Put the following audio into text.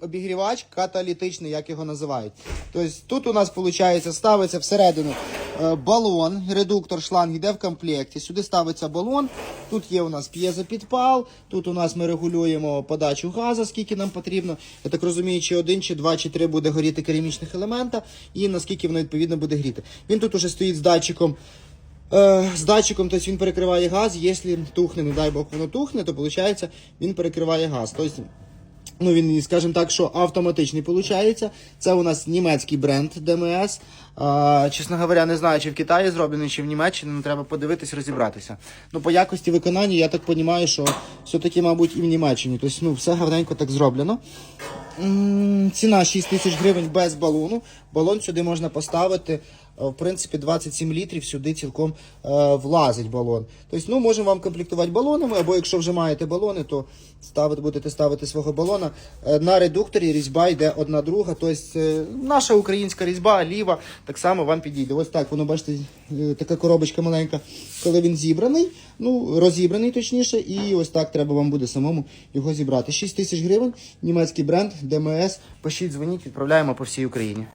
обігрівач каталітичний, як його називають. Тобто тут у нас виходить, ставиться всередину е, балон, редуктор шланг йде в комплекті. Сюди ставиться балон. Тут є у нас п'єзопідпал, тут у нас ми регулюємо подачу газу, скільки нам потрібно. Я так розумію, чи один, чи два, чи три буде горіти керамічних елемента, і наскільки воно відповідно буде гріти. Він тут уже стоїть з датчиком. Е, з датчиком, тобто він перекриває газ, якщо тухне, не дай Бог воно тухне, то виходить, він перекриває газ. Тобто Ну, він, скажімо так, що автоматичний виходить. Це у нас німецький бренд ДМС. А, чесно говоря, не знаю, чи в Китаї зроблений, чи в Німеччині, ну треба подивитись, розібратися. Ну, по якості виконання, я так розумію, що все-таки, мабуть, і в Німеччині. Тобто, ну, все гарненько так зроблено. Ціна 6 тисяч гривень без балону. Балон сюди можна поставити. е, В принципі, 27 літрів сюди цілком е, влазить балон. Тобто, ну, можемо вам комплектувати балонами, або якщо вже маєте балони, то ставити, будете ставити свого балона. Е, на редукторі різьба йде одна друга. Тобто, е, наша українська різьба, ліва, так само вам підійде. Ось так, воно, бачите, е, така коробочка маленька, коли він зібраний, ну, розібраний точніше, і ось так треба вам буде самому його зібрати. 6 тисяч гривень, німецький бренд, ДМС. Пишіть, дзвоніть, відправляємо по всій Україні.